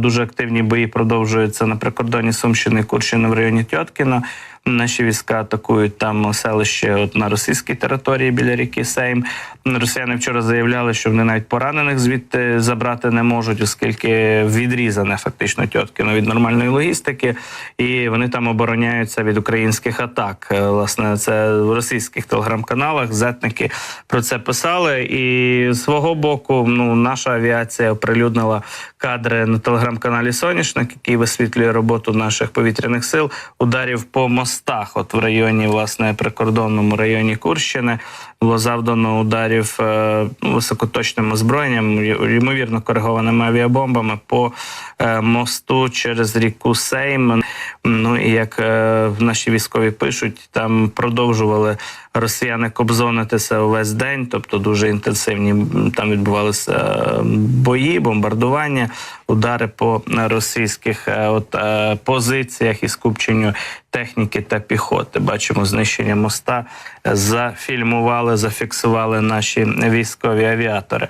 Дуже активні бої продовжуються на прикордоні Сумщини, Курщини в районі Тьоткіна. Наші війська атакують там селище от на російській території біля ріки Сейм. Росіяни вчора заявляли, що вони навіть поранених звідти забрати не можуть, оскільки відрізане фактично Тьоткіно від нормальної логістики, і вони там обороняються від українських атак. Е, Власне, це в російських телеграм-каналах зетники про це писали. І свого боку, ну наша авіація оприлюднила кадри на телеграм-каналі Соняшник, який висвітлює роботу наших повітряних сил, ударів по мостах. От в районі, власне, прикордонному районі Курщини було завдано ударів е, високоточним озброєнням, ймовірно коригованими авіабомбами по е, мосту через ріку Сейм. Ну і як е, наші військові пишуть, там продовжували росіяни кобзонитися увесь день, тобто дуже інтенсивні там відбувалися бої, бомбардування, удари по російських от позиціях і скупченню техніки та піхоти. Бачимо знищення моста. Зафільмували, зафіксували наші військові авіатори.